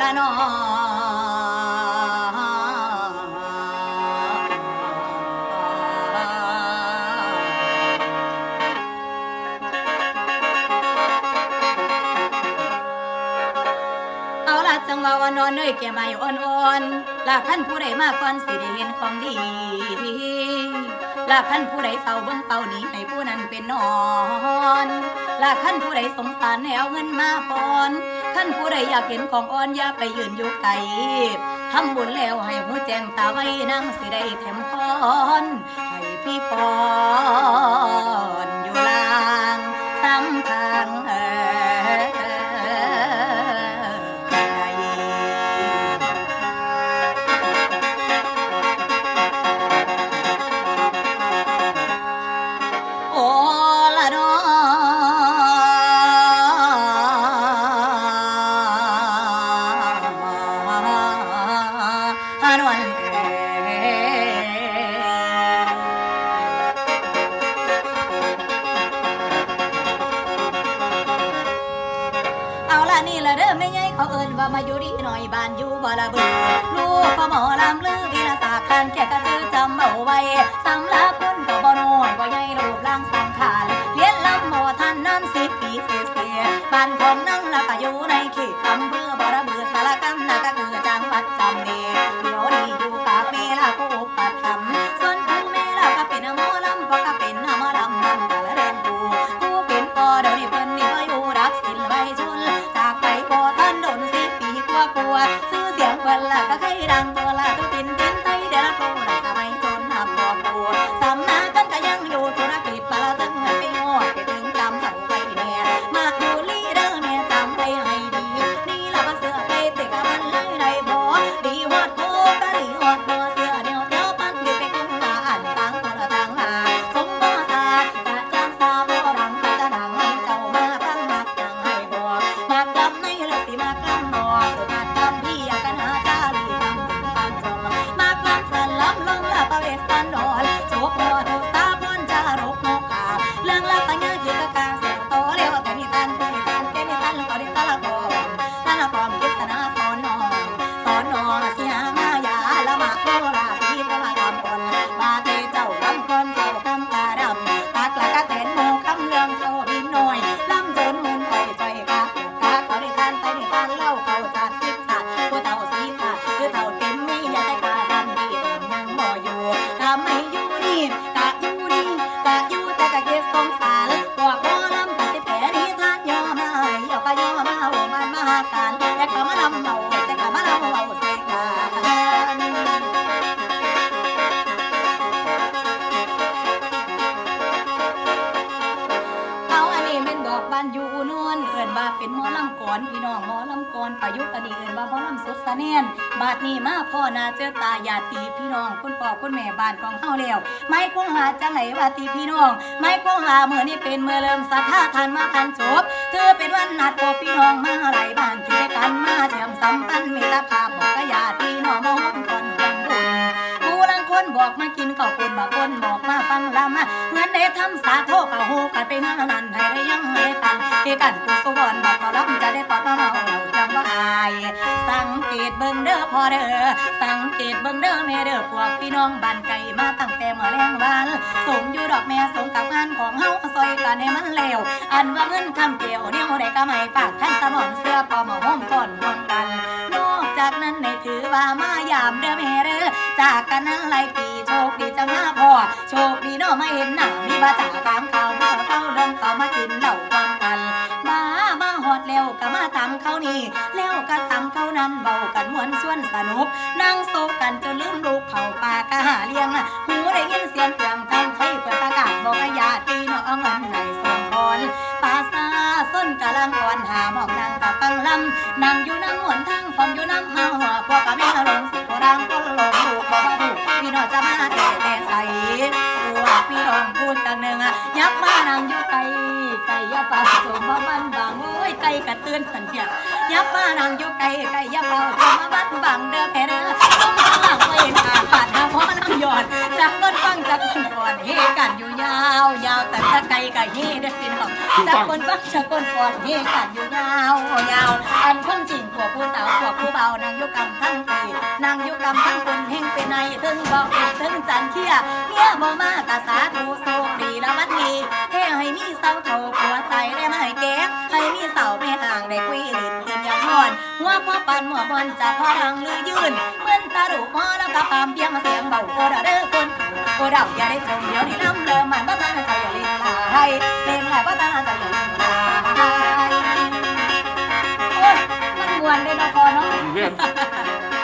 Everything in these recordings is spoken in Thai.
ละนอเอาละจังว่าวันนอนเนยแก่ไม่อ่อนๆละขั้นผู้ใดมาก่อนสิได้เห็นของดีละขั้นผู้ใดเฝ้าเบิ่งเฝ้านี้ให้ผู้นั้นเป็นนอนละขั้นผู้ใดสงสารให้เอาเงินมาปอน ท่านผู้ใดอยากเห็นของอ่อนอย่าไปยืนอยู่ไกลทำบุญแล้วให้หัวแจงตาไว้นั่งสิได้แถมพรให้พี่พรายุรีน้อยบ้านอยู่บ่ละเบือลูกพ่อหมอลำลือวีละสาคันแก่กระจือจำเอาไว้ะแนน บาดนี้มาพ่อนาเจอตาญาติพี่น้องคุณพ่อคุณแม่บ้านของเฮาแล้วไม่คงหาจังไหนว่าตีพี่น้อง ไม่คงหาเมื่อนี้เป็นเมื่อเริ่มศรัทธาทานมาพันจบเธอเป็นวันนัดพบพี่น้องมาหลายบ้านที่ได้กันมาเชื่อมสัมพันธ์มิตรภาพบอกกะญาติพี่น้องมาหอมคนกันบุญกูรังคนบอกมากินข้าวปุนบางคนบอกมาฟังลำเงินได้ทำสาโทกะหูกันไปงานนั้นให้ได้ยังไม่ตันเกกันกุศลบอกเขาลำจะได้ตอบมาเมาเราจังว่า บิ่งเด้อพอเด้อสังเกตเบิ่งเด้อแม่เด้อพวกพี่น้องบ้านไก่มาตั้งแต่เมื่อแรงวันสมอยู่ดอกแม่สงกับงานของเฮาซอยกันให้มันเร็วอันว่าเงินคำเกี่ยวเนี่ยได้ก็ไม่ฝากท่านสมอนเสื้อพอมาห้อมก่อนห่วงกัน นอกจากนั้นในถือว่ามายามเด้อแม่เด้อจากกันนั้นหลายปีโชคดีจังมาพ่อโชคดีเนาะไม่เห็นหน้ามีบาจากตามข่าวมาเข้าดงเขามากินเหล้าความ แล้วก็มาตำเขานี่แล้วก็ตำเขานั้นเบากันมวนส่วนสนุกนั่งโซกันจนลืมลูกเขาปากกะหาเลี้ยงหูได้ยินเสียงเครื่องทางไฟเปิดประกาศบอกญาติน้องเงินในสมพรปาซาส้นกะลังก่อนหาหมอกนางกะปังลำนั่งอยู่น้ำหวนทั้งฟองอยู่น้ำหาหัวพวกกะแม่ลง กระตือนสันเถียบยับมานังอยู่ไกลไกลยับเอาเธอมาบัดบังเด้อแค่เด้อต้องมาหลังไว้นอาขาดหาพ่อนัำหยอดจากคนฟังจากคนก่อนเฮกันอยู่ยาวยาวแต่ตะไกลกับเฮได้อพี่หรองจากคนฟังจากคนก่อนเฮกันอยู่ยาวยาวอันคนจริง ผัวผู้สาวผัวผู้เบานางยุกรรมทั้งปีนางยุกรรมทั้งคนเฮงไปในถึงบอกอีกถึงจันเคียเมียบ่มากะสาธุโชคดีแล้ววันดีแท่ให้มีเสาเท่าผัวไตได้มาให้แก้ให้มีเสาไม่ห่างได้คุยลิ้นกินยาพอนหัวพ่อปันหัวบอลจะพอรังลือยืนเมือนตาดูพ่อแล้วก็ปามเพียงมาเสียงเบาโอดาเด้อคนโอดับอย่าได้จมเดียวในลำเลิมมันบ้าตาหน้าตาอย่าลิ้นลายเป็นแหละบ้าตาหน้าอย่าลิ้นลาย ด้วยนะพอเนาะ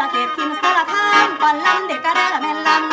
ละเกตกินสละข้ามก่อนลำเด็กกระเรือแม่นลำ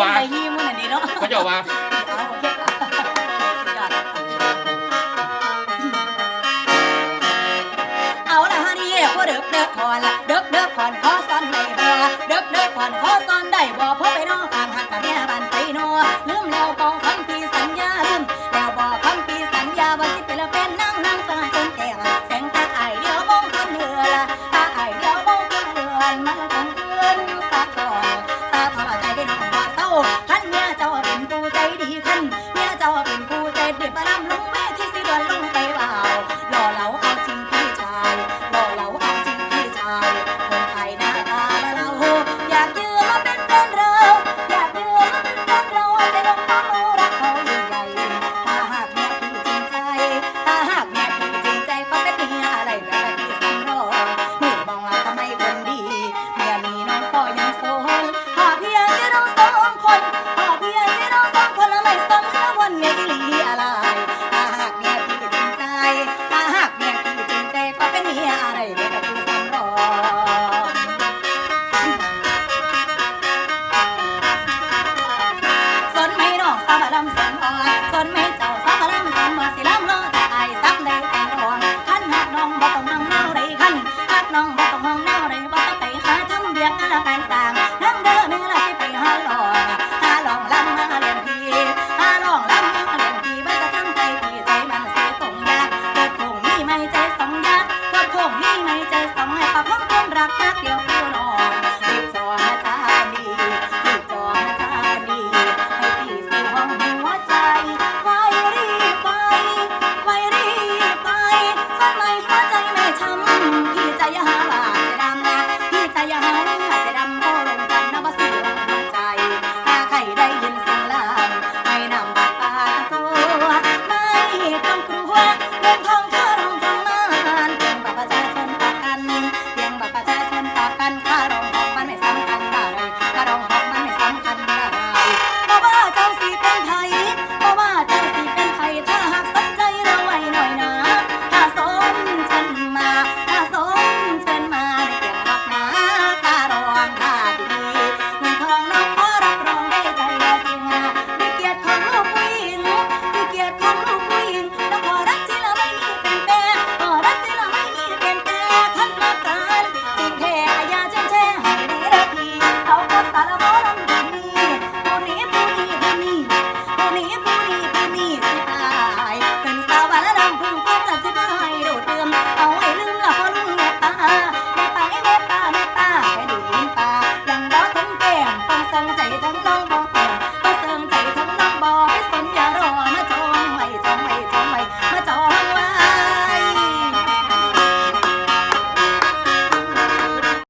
ว่า เขาจะว่า